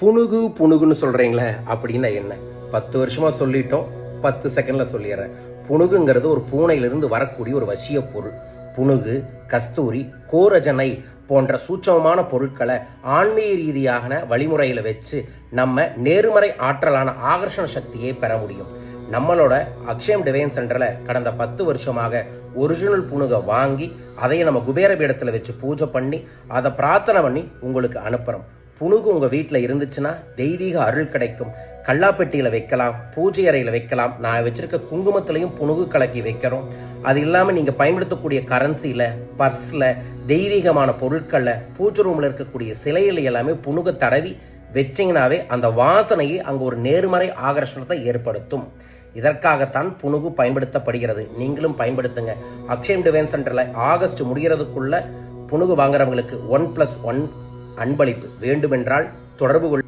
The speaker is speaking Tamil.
புணுகு புணுகுன்னு சொல்றீங்களே அப்படின்னா என்ன? பத்து வருஷமா சொல்லிட்டோம் பத்து செகண்ட்ல சொல்லிடுறேன். புணுகுங்கிறது ஒரு பூனையிலிருந்து வரக்கூடிய ஒரு வசிய பொருள். புணுகு கஸ்தூரி கோரஜனை போன்ற சூட்சமமான பொருட்களை ஆன்மீக ரீதியான வழிமுறையில வச்சு நம்ம நேர்மறை ஆற்றலான ஆகர்ஷண சக்தியை பெற முடியும். நம்மளோட அக்ஷயம் டிவைன் சென்டர்ல கடந்த பத்து வருஷமாக ஒரிஜினல் புணுகை வாங்கி அதை நம்ம குபேர பீடத்துல வச்சு பூஜை பண்ணி அதை பிரார்த்தனை பண்ணி உங்களுக்கு அனுப்புறோம். புணுகு உங்க வீட்டில் இருந்துச்சுன்னா தெய்வீக அருள் கிடைக்கும். கல்லாப்பெட்டியில வைக்கலாம் பூஜை அறையில வைக்கலாம். நான் வச்சிருக்க குங்குமத்திலையும் புணுகு கலக்கி வைக்கிறோம். அது இல்லாம நீங்க பயன்படுத்தக்கூடிய கரன்சியில் பர்ஸ்ல தெய்வீகமான பொருட்கள்ல பூஜை ரூம்ல இருக்கக்கூடிய சிலையில எல்லாமே புணுக தடவி வச்சிங்கனாவே அந்த வாசனையை அங்க ஒரு நேர்மறை ஆகர்ஷணத்தை ஏற்படுத்தும். இதற்காகத்தான் புணுகு பயன்படுத்தப்படுகிறது. நீங்களும் பயன்படுத்துங்க. அக்ஷயம் டிவைன் சென்டர்ல ஆகஸ்ட் முடிகிறதுக்குள்ள புணுகு வாங்குறவங்களுக்கு ஒன் பிளஸ் ஒன் அன்பளிப்பு. வேண்டுமென்றால் தொடர்பு கொள்